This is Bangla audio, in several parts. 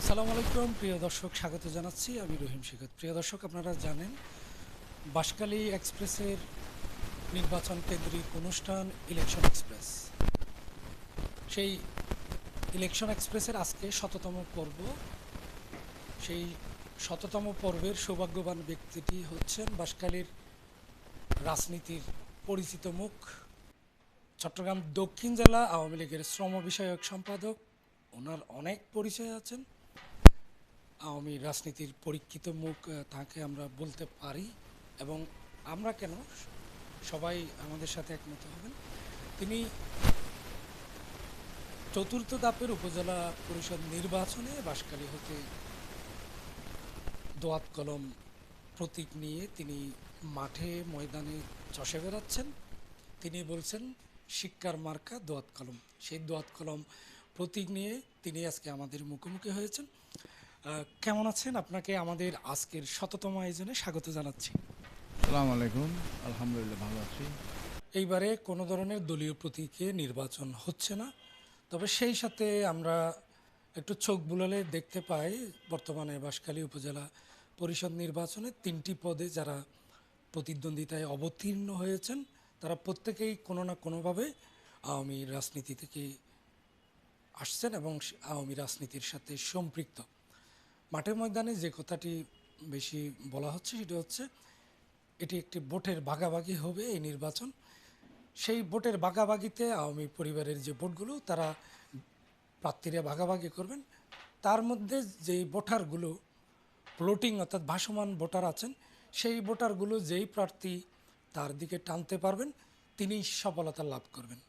আসসালামু আলাইকুম। প্রিয় দর্শক, স্বাগত জানাচ্ছি। আমি রহিম শেখত। প্রিয় দর্শক, আপনারা জানেন, বাঁশখালী এক্সপ্রেসের নির্বাচন কেন্দ্রিক অনুষ্ঠান ইলেকশন এক্সপ্রেস। সেই ইলেকশন এক্সপ্রেসের আজকে শততম পর্ব। সেই শততম পর্বের সৌভাগ্যবান ব্যক্তিটি হচ্ছেন বাঁশখালীর রাজনীতির পরিচিত মুখ, চট্টগ্রাম দক্ষিণ জেলা আওয়ামী লীগের শ্রম বিষয়ক সম্পাদক। ওনার অনেক পরিচয় আছেন। আওয়ামী রাজনীতির পরীক্ষিত মুখ তাকে আমরা বলতে পারি এবং আমরা কেন সবাই আমাদের সাথে একমত হবেন। তিনি চতুর্থ ধাপের উপজেলা পরিষদ নির্বাচনে বাঁশখালী হতে দোয়াত কলম প্রতীক নিয়ে তিনি মাঠে ময়দানে চষে বেড়াচ্ছেন। তিনি বলছেন, শিক্ষার মার্কা দোয়াত কলম। সেই দোয়াত কলম প্রতীক নিয়ে তিনি আজকে আমাদের মুখোমুখি হয়েছেন। কেমন আছেন? আপনাকে আমাদের আজকের শততম আয়োজনে স্বাগত জানাচ্ছি। সালাম আলাইকুম। আলহামদুলিল্লাহ ভালো আছি। এইবারে কোনো ধরনের দলীয় প্রতীকে নির্বাচন হচ্ছে না তবে সেই সাথে আমরা একটু চোখ বুলালে দেখতে পাই বর্তমানে বাঁশখালী উপজেলা পরিষদ নির্বাচনে তিনটি পদে যারা প্রতিদ্বন্দ্বিতায় অবতীর্ণ হয়েছেন তারা প্রত্যেকেই কোনো না কোনোভাবে আওয়ামী রাজনীতি থেকে আসছেন এবং আওয়ামী রাজনীতির সাথে সম্পৃক্ত। মাঠে ময়দানে যে কথাটি বেশি বলা হচ্ছে সেটা হচ্ছে, এটি একটি ভোটের ভাগাভাগি হবে এই নির্বাচন। সেই ভোটের ভাগাভাগিতে আওয়ামী পরিবারের যে ভোটগুলো, তারা প্রার্থীরা ভাগাভাগি করবেন। তার মধ্যে যেই ভোটারগুলো ফ্লোটিং অর্থাৎ ভাসমান ভোটার আছেন, সেই ভোটারগুলো যেই প্রার্থী তার দিকে টানতে পারবেন তিনি সফলতা লাভ করবেন।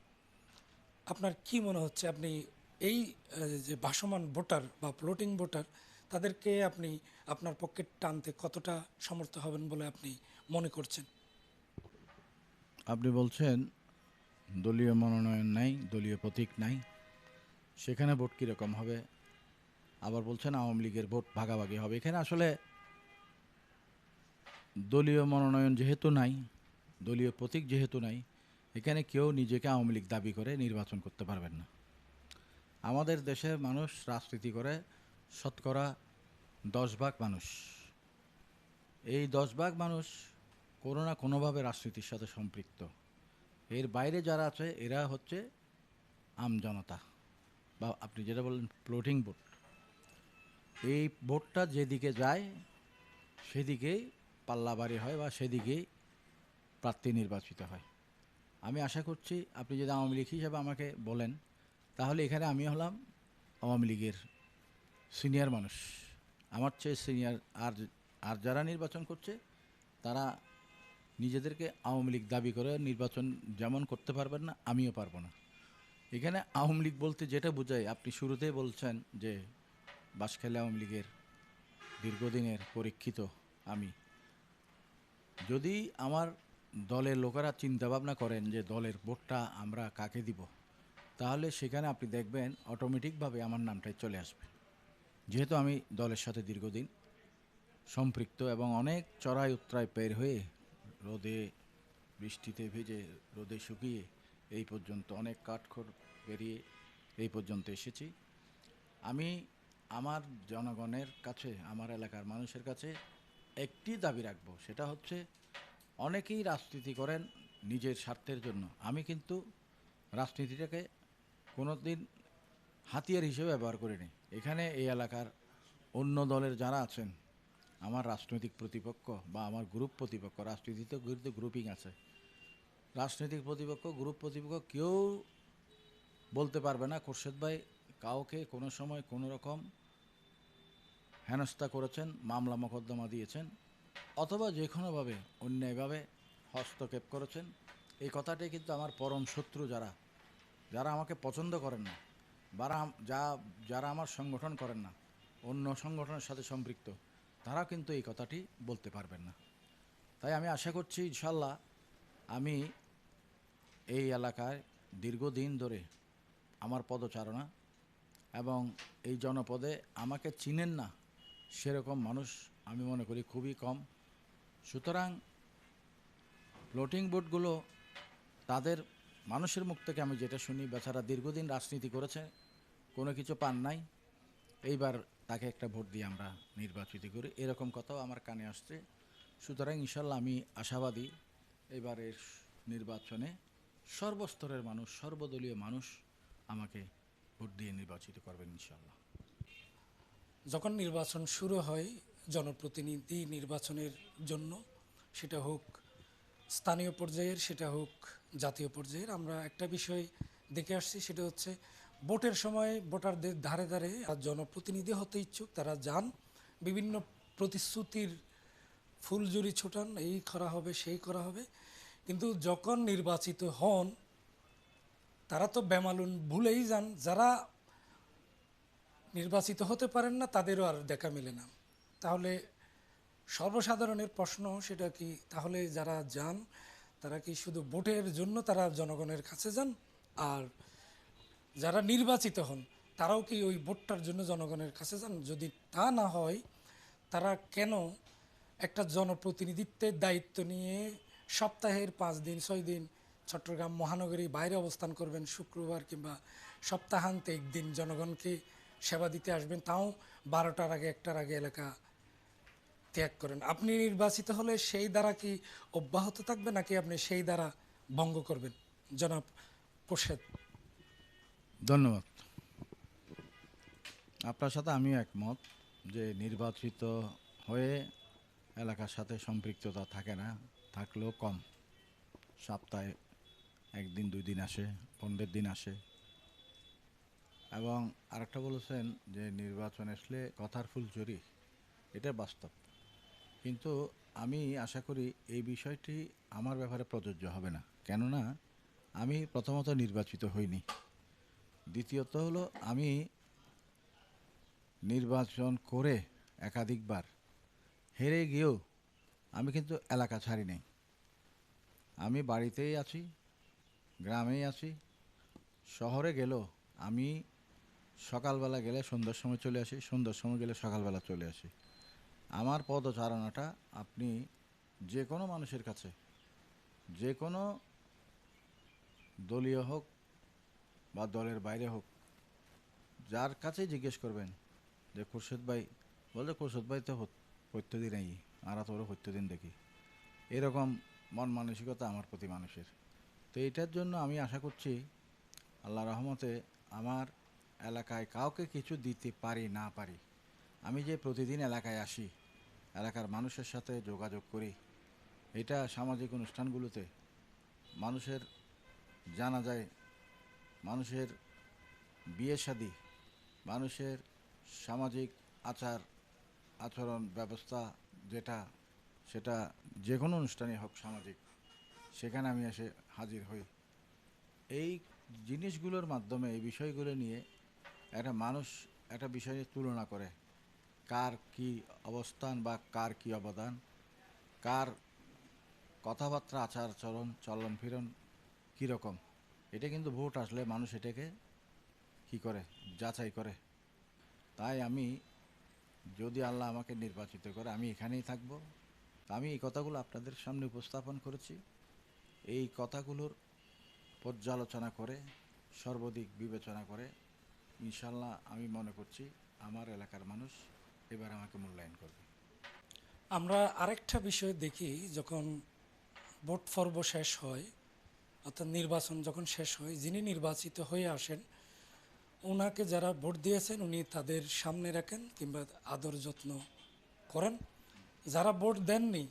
আপনার কি মনে হচ্ছে? আপনি এই যে ভাসমান ভোটার বা ফ্লোটিং ভোটার, তাদেরকে আপনি আপনার পক্ষে টানতে কতটা সমর্থ হবেন বলে আপনি মনে করছেন? আপনি বলছেন, দলীয় মনোনয়ন নাই, দলীয় প্রতীক নাই, সেখানে ভোট কীরকম হবে? আবার বলছেন আওয়ামী লীগের ভোট ভাগাভাগি হবে। এখানে আসলে দলীয় মনোনয়ন যেহেতু নাই, দলীয় প্রতীক যেহেতু নাই, এখানে কেউ নিজেকে আওয়ামী লীগ দাবি করে নির্বাচন করতে পারবেন না। আমাদের দেশের মানুষ রাজনীতি করে, শতকরা দশ ভাগ মানুষ। এই দশ ভাগ মানুষ কোনো না কোনোভাবে রাজনীতির সাথে সম্পৃক্ত। এর বাইরে যারা আছে, এরা হচ্ছে আমজনতা বা আপনি যেটা বললেন ফ্লোটিং ভোট এই ভোটটা যেদিকে যায়, সেদিকেই পাল্লাবাড়ি হয় বা সেদিকেই প্রার্থী নির্বাচিত হয়। আমি আশা করছি আপনি যদি আওয়ামী লীগ হিসাবে আমাকে বলেন তাহলে এখানে আমি হলাম আওয়ামী লীগের সিনিয়র মানুষ। আমার চেয়ে সিনিয়র আর আর যারা নির্বাচন করছে, তারা নিজেদেরকে আওয়ামী লীগ দাবি করে নির্বাচন যেমন করতে পারবেন না, আমিও পারব না। এখানে আওয়ামী লীগ বলতে যেটা বোঝায়, আপনি শুরুতেই বলছেন যে বাসখালী আওয়ামী লীগের দীর্ঘদিনের পরীক্ষিত আমি। যদি আমার দলের লোকেরা চিন্তা ভাবনা করেন যে দলের ভোটটা আমরা কাকে দিব তাহলে সেখানে আপনি দেখবেন অটোমেটিকভাবে আমার নামটাই চলে আসবে। যেহেতু আমি দলের সাথে দীর্ঘদিন সম্পৃক্ত এবং অনেক চড়াই উত্তরায় পের হয়ে রোদে, বৃষ্টিতে ভেজে, রোদে শুকিয়ে এই পর্যন্ত অনেক কাঠখড় পেরিয়ে এই পর্যন্ত এসেছি। আমি আমার জনগণের কাছে, আমার এলাকার মানুষের কাছে একটি দাবি রাখব, সেটা হচ্ছে অনেকেই রাজনীতি করেন নিজের স্বার্থের জন্য। আমি কিন্তু রাজনীতিটাকে কোনো দিন হাতিয়ার হিসেবে ব্যবহার করিনি। এখানে এই এলাকার অন্য দলের যারা আছেন, আমার রাজনৈতিক প্রতিপক্ষ বা আমার গ্রুপ প্রতিপক্ষ, রাজনীতিতে কিন্তু গ্রুপিং আছে। রাজনৈতিক প্রতিপক্ষ গ্রুপ প্রতিপক্ষ কেউ বলতে পারবে না। খোরশেদ ভাই কাউকে কোনো সময় কোনো রকম হেনস্থা করেছেন, মামলা মোকদ্দমা দিয়েছেন, অথবা যে কোনোভাবে অন্যায়ভাবে হস্তক্ষেপ করেছেন, এই কথাটাই কিন্তু আমার পরম শত্রু যারা যারা আমাকে পছন্দ করেন না, যারা যা, যারা আমার সংগঠন করেন না, অন্য সংগঠনের সাথে সম্পৃক্ত তারা কিন্তু এই কথাটি বলতে পারবেন না। তাই আমি আশা করছি ইনশাল্লাহ আমি এই এলাকায় দীর্ঘদিন ধরে আমার পদচারণা এবং এই জনপদে আমাকে চিনেন না সেরকম মানুষ আমি মনে করি খুবই কম। সুতরাং ফ্লোটিং বোটগুলো তাদের মানুষের মুখ থেকে আমি যেটা শুনি, বেচারা দীর্ঘদিন রাজনীতি করেছে, কোনো কিছু পান নাই। এইবার তাকে একটা ভোট দিয়ে আমরা নির্বাচিত করি। এরকম কথাও আমার কানে আসছে। সুতরাং ইনশাল্লাহ আমি আশাবাদী এবারের নির্বাচনে সর্বস্তরের মানুষ, সর্বদলীয় মানুষ আমাকে ভোট দিয়ে নির্বাচিত করবেন ইনশাল্লাহ। যখন নির্বাচন শুরু হয়, জনপ্রতিনিধি নির্বাচনের জন্য, সেটা হোক স্থানীয় পর্যায়ের, সেটা হোক জাতীয় পর্যায়ের। আমরা একটা বিষয় দেখে আসছি, সেটা হচ্ছে ভোটের সময় ভোটারদের ধারে ধারে জনপ্রতিনিধি হতে ইচ্ছুক, তারা যান, বিভিন্ন প্রতিশ্রুতির ফুলজুরি ছোটান, এই করা হবে, সেই করা হবে। কিন্তু যখন নির্বাচিত হন, তারা তো বেমালুন ভুলেই যান। যারা নির্বাচিত হতে পারেন না, তাদেরও আর দেখা মেলে না। তাহলে সর্বসাধারণের প্রশ্ন সেটা কি? তাহলে যারা যান তারা কি শুধু ভোটের জন্য তারা জনগণের কাছে যান? আর যারা নির্বাচিত হন, তারাও কি ওই ভোটটার জন্য জনগণের কাছে যান? যদি তা না হয়, তারা কেন একটা জনপ্রতিনিধিত্বের দায়িত্ব নিয়ে সপ্তাহের পাঁচ দিন, ছয় দিন চট্টগ্রাম মহানগরী বাইরে অবস্থান করবেন, শুক্রবার কিংবা সপ্তাহান্তে একদিন জনগণকে সেবা দিতে আসবেন? তাও বারোটার আগে, একটার আগে এলাকা ত্যাগ করেন। আপনি নির্বাচিত হলে সেই দ্বারা কি অব্যাহত থাকবে নাকি আপনি সেই দ্বারা ভঙ্গ করবেন? জনাব প্রসাদ ধন্যবাদ। আপনার সাথে আমিও একমত যে নির্বাচিত হয়ে এলাকার সাথে সম্পৃক্ততা থাকে না, থাকলেও কম। সপ্তাহে একদিন, দুই দিন আসে, পনেরো দিন আসে। এবং আরেকটা বলেছেন যে নির্বাচন আসলে কথার ফুল চুরি। এটা বাস্তব। কিন্তু আমি আশা করি এই বিষয়টি আমার ব্যাপারে প্রযোজ্য হবে না। কেননা, আমি প্রথমত নির্বাচিত হইনি। দ্বিতীয়ত হলো, আমি নির্বাচন করে একাধিকবার হেরে গিয়েও আমি কিন্তু এলাকা ছাড়ি নাই। আমি বাড়িতেই আছি, গ্রামেই আছি, শহরে গেলেও আমি সকালবেলা গেলে সন্ধ্যার সময় চলে আসি, সন্ধ্যার সময় গেলে সকালবেলা চলে আসি। আমার পদচারণাটা আপনি যে কোনো মানুষের কাছে, যে কোনো দলীয় হোক বা দলের বাইরে হোক, যার কাছে জিজ্ঞেস করবেন যে, খুরশেদ ভাই বলছে খুরশেদ ভাই তো প্রত্যেকদিন এই আর তোরও প্রত্যেকদিন দেখি। এরকম মন মানসিকতা আমার প্রতি মানুষের। তো এটার জন্য আমি আশা করছি আল্লাহ রহমতে আমার এলাকায় কাউকে কিছু দিতে পারি, না পারি, আমি যে প্রতিদিন এলাকায় আসি এলাকার মানুষের সাথে যোগাযোগ করি। এটা সামাজিক অনুষ্ঠানগুলোতে মানুষের জানা যায়, মানুষের বিয়ে শাদী মানুষের সামাজিক আচার আচরণ ব্যবস্থা যেটা, সেটা যে কোনো অনুষ্ঠানে হোক সামাজিক, সেখানে আমি এসে হাজির হই। এই জিনিসগুলোর মাধ্যমে, এই বিষয়গুলো নিয়ে একটা মানুষ একটা বিষয় তুলনা করে। কার কি অবস্থান বা কার কি অবদান, কার কথাবার্তা, আচার আচরণ চলন, ফিরন কীরকম এটা কিন্তু ভোট আসলে মানুষ এটাকে কি করে, যাচাই করে। তাই আমি, যদি আল্লাহ আমাকে নির্বাচিত করে, আমি এখানেই থাকব। আমি এই কথাগুলো আপনাদের সামনে উপস্থাপন করেছি। এই কথাগুলোর পর্যালোচনা করে সর্বাধিক বিবেচনা করে ইনশাল্লাহ আমি মনে করছি আমার এলাকার মানুষ এবার আমাকে মূল্যায়ন করবে। আমরা আরেকটা বিষয় দেখি, যখন ভোট পর্ব শেষ হয়, অর্থাৎ নির্বাচন যখন শেষ হয়, যিনি নির্বাচিত হয়ে আসেন ওনাকে যারা ভোট দিয়েছেন, উনি তাদের সামনে রাখেন কিংবা আদর যত্ন করেন। যারা ভোট দেননি,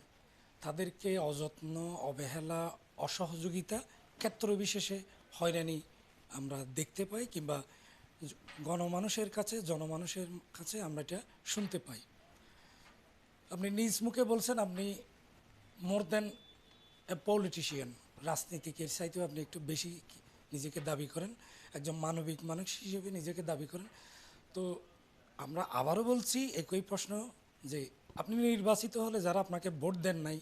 তাদেরকে অযত্ন, অবহেলা, অসহযোগিতা ক্ষেত্র বিশেষে হয়রানি আমরা দেখতে পাই কিংবা গণমানুষের কাছে, জনমানুষের কাছে আমরা এটা শুনতে পাই। আপনি নিজ মুখে বলছেন আপনি মোর দেন এ পলিটিশিয়ান রাজনীতিকের চাইতেও আপনি একটু বেশি নিজেকে দাবি করেন, একজন মানবিক মানুষ হিসেবে নিজেকে দাবি করেন। তো আমরা আবারও বলছি একই প্রশ্ন যে আপনি নির্বাচিত হলে যারা আপনাকে ভোট দেন নাই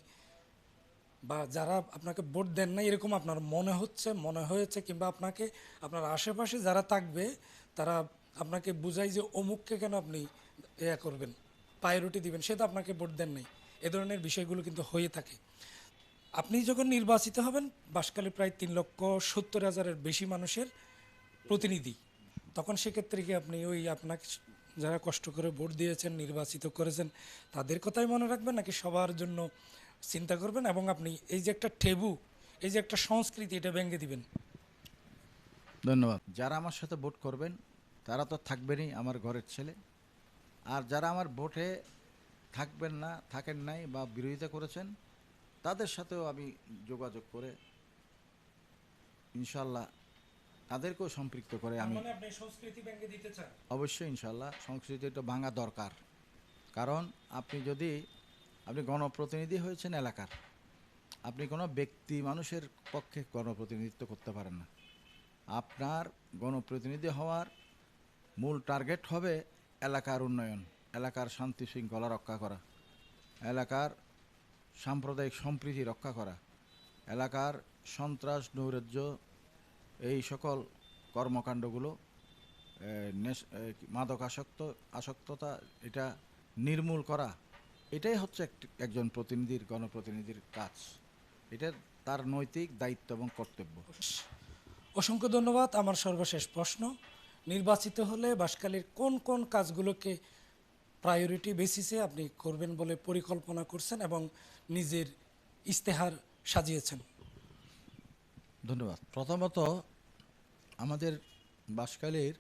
বা যারা আপনাকে ভোট দেন নাই, এরকম আপনার মনে হচ্ছে, মনে হয়েছে কিংবা আপনাকে, আপনার আশেপাশে যারা থাকবে তারা আপনাকে বুঝাই যে অমুককে কেন আপনি ইয়া করবেন প্রায়োরিটি দিবেন, সে তো আপনাকে ভোট দেন নাই। এ ধরনের বিষয়গুলো কিন্তু হয়ে থাকে। আপনি যখন নির্বাচিত হবেন, বাসকালে প্রায় তিন লক্ষ সত্তর হাজারের বেশি মানুষের প্রতিনিধি। তখন সেক্ষেত্রে কি আপনি ওই আপনাকে যারা কষ্ট করে ভোট দিয়েছেন, নির্বাচিত করেছেন, তাদের কথাই মনে রাখবেন নাকি সবার জন্য চিন্তা করবেন এবং আপনি এই যে একটা টেবু, এই যে একটা সংস্কৃতি, এটা ভেঙে দিবেন? ধন্যবাদ। যারা আমার সাথে ভোট করবেন তারা তো থাকবেনই আমার ঘরের ছেলে। আর যারা আমার ভোটে থাকবেন না থাকেন নাই বা বিরোধিতা করেছেন তাদের সাথেও আমি যোগাযোগ করে ইনশাল্লাহ তাদেরকেও সম্পৃক্ত করে আমি মানে সংস্কৃতি অবশ্যই ইনশাল্লাহ সংস্কৃতিটা ভাঙা দরকার। কারণ আপনি যদি আপনি গণপ্রতিনিধি হয়েছেন এলাকার আপনি কোনো ব্যক্তি মানুষের পক্ষে গণপ্রতিনিধিত্ব করতে পারেন না। আপনার গণপ্রতিনিধি হওয়ার মূল টার্গেট হবে এলাকার উন্নয়ন, এলাকার শান্তি শৃঙ্খলা রক্ষা করা, এলাকার সাম্প্রদায়িক সম্প্রীতি রক্ষা করা, এলাকার সন্ত্রাস নৈরাজ্য, এই সকল কর্মকাণ্ডগুলো মাদক আসক্ত আসক্ততা, এটা নির্মূল করা, এটাই হচ্ছে একজন প্রতিনিধির, গণপ্রতিনিধির কাজ। এটা তার নৈতিক দায়িত্ব এবং কর্তব্য। অসংখ্য ধন্যবাদ। আমার সর্বশেষ প্রশ্ন, নির্বাচিত হলে বাসকালীর কোন কোন কাজগুলোকে প্রায়োরিটি বেসিসে আপনি করবেন বলে পরিকল্পনা করছেন এবং নিজের ইস্তেহার সাজিয়েছেন? ধন্যবাদ। প্রথমত, আমাদের বাসকালীর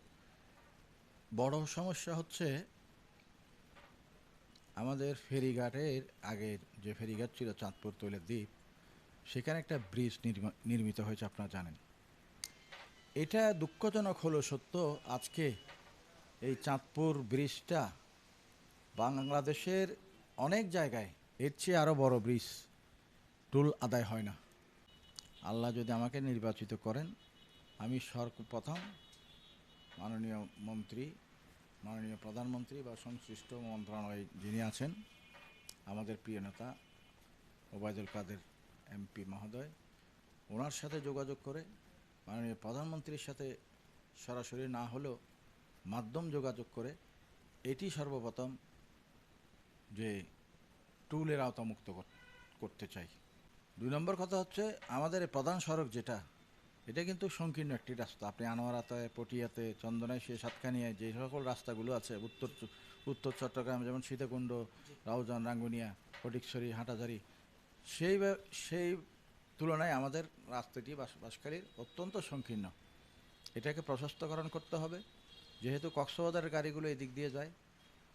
বড় সমস্যা হচ্ছে আমাদের ফেরিঘাটের আগের যে ফেরিঘাট ছিল চাঁদপুর তৈলের দ্বীপ, সেখানে একটা ব্রিজ নির্মা- নির্মিত হয়েছে, আপনারা জানেন। এটা দুঃখজনক হলো সত্য, আজকে এই চাঁদপুর ব্রিজটা বাংলাদেশের অনেক জায়গায় এর চেয়ে আরও বড় ব্রিজ টুল আদায় হয় না। আল্লাহ যদি আমাকে নির্বাচিত করেন, আমি সর্বপ্রথম মাননীয় মন্ত্রী, মাননীয় প্রধানমন্ত্রী বা সংশ্লিষ্ট মন্ত্রণালয়ে যিনি আছেন, আমাদের প্রিয় নেতা ওবায়দুল কাদের এমপি মহোদয়, ওনার সাথে যোগাযোগ করে মাননীয় প্রধানমন্ত্রীর সাথে সরাসরি না হলেও মাধ্যম যোগাযোগ করে এটি সর্বপ্রথম যে টুলের আওতামুক্ত করতে চাই। দুই নম্বর কথা হচ্ছে, আমাদের প্রধান সড়ক যেটা, এটা কিন্তু সংকীর্ণ একটি রাস্তা। আপনি আনোয়ারাতে, পটিয়াতে চন্দনায় সে সাতখানিয়ায় যে সকল রাস্তাগুলো আছে, উত্তর উত্তর চট্টগ্রাম যেমন সীতাকুণ্ড, রাউজান, রাঙ্গুনিয়া, ফটিকছড়ি, হাটাজারি, সেই সেই তুলনায় আমাদের রাস্তাটি বাসবাসকারীর অত্যন্ত সংকীর্ণ। এটাকে প্রশস্তকরণ করতে হবে। যেহেতু কক্সবাজারের গাড়িগুলো এদিক দিয়ে যায়,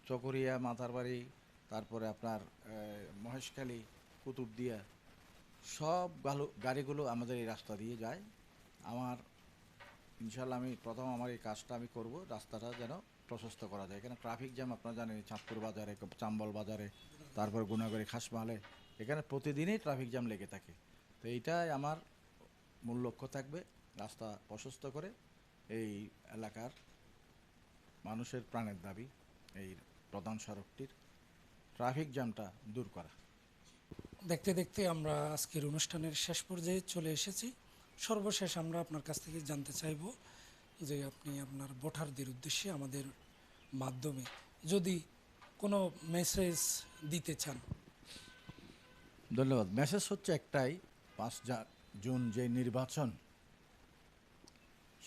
চকরিয়া, মাথারবাড়ি, তারপরে আপনার মহেশখালী, কুতুবদিয়া, সব গালু, গাড়িগুলো আমাদের এই রাস্তা দিয়ে যায়। আমার ইনশাল্লাহ আমি প্রথম আমার এই কাজটা আমি করব, রাস্তাটা যেন প্রশস্ত করা যায়। এখানে ট্রাফিক জ্যাম, আপনারা জানেন, চাঁদপুর বাজারে, চাম্বল বাজারে, তারপর গুণাগড়ি খাসমালে, এখানে প্রতিদিনই ট্রাফিক জ্যাম লেগে থাকে। তো এইটাই আমার মূল লক্ষ্য থাকবে রাস্তা প্রশস্ত করে এই এলাকার মানুষের প্রাণের দাবি এই প্রধান সড়কটির ট্রাফিক জ্যামটা দূর করা। দেখতে দেখতে আমরা আজকের অনুষ্ঠানের শেষ পর্যায়ে চলে এসেছি। সর্বশেষ আমরা আপনার কাছ থেকে জানতে চাইব যে আপনি আপনার ভোটারদের উদ্দেশ্যে আমাদের মাধ্যমে যদি কোনো মেসেজ দিতে চান। ধন্যবাদ। মেসেজ হচ্ছে একটাই পাঁচ জুন যে নির্বাচন,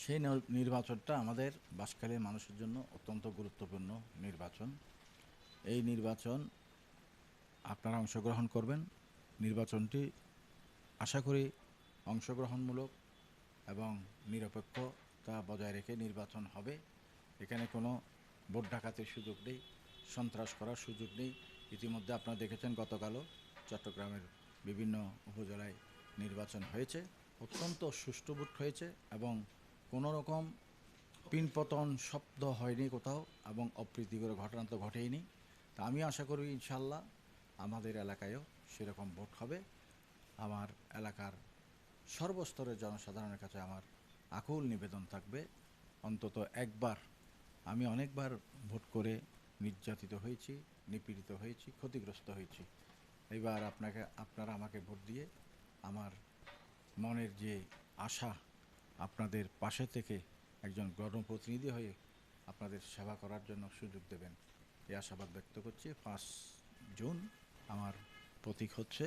সেই নির্বাচনটা আমাদের বাসখালীর মানুষের জন্য অত্যন্ত গুরুত্বপূর্ণ নির্বাচন। এই নির্বাচন আপনারা অংশগ্রহণ করবেন। নির্বাচনটি আশা করি অংশগ্রহণমূলক এবং নিরপেক্ষতা বজায় রেখে নির্বাচন হবে। এখানে কোনো ভোট ডাকাতির সুযোগ নেই, সন্ত্রাস করার সুযোগ নেই। ইতিমধ্যে আপনারা দেখেছেন গতকালও চট্টগ্রামের বিভিন্ন উপজেলায় নির্বাচন হয়েছে, অত্যন্ত সুষ্ঠু ভোট হয়েছে এবং কোনো রকম পিনপতন শব্দ হয়নি কোথাও এবং অপ্রীতিকর ঘটনা তো ঘটেইনি। তা আমি আশা করি ইনশাল্লাহ আমাদের এলাকায়ও সেরকম ভোট হবে। আমার এলাকার সর্বস্তরের জনসাধারণের কাছে আমার আকুল নিবেদন থাকবে। অন্তত একবার আমি অনেকবার ভোট করে নির্যাতিত হয়েছি, নিপীড়িত হয়েছি, ক্ষতিগ্রস্ত হয়েছি। এবার আপনাকে, আপনারা আমাকে ভোট দিয়ে আমার মনের যে আশা আপনাদের পাশে থেকে একজন গণপ্রতিনিধি হয়ে আপনাদের সেবা করার জন্য সুযোগ দেবেন। এই আশাবাদ ব্যক্ত করছি। পাঁচ জুন আমার প্রতীক হচ্ছে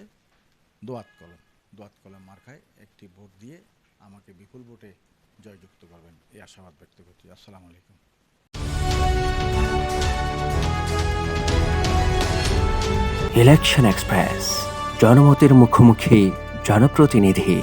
দোয়াত কলম। দোয়াত কলম মার্কায় একটি ভোট দিয়ে আমাকে বিপুল ভোটে জয়যুক্ত করবেন। এই আশাবাদ ব্যক্ত করছি। আসসালামু আলাইকুম। ইলেকশন এক্সপ্রেস জনমতের মুখোমুখি জনপ্রতিনিধি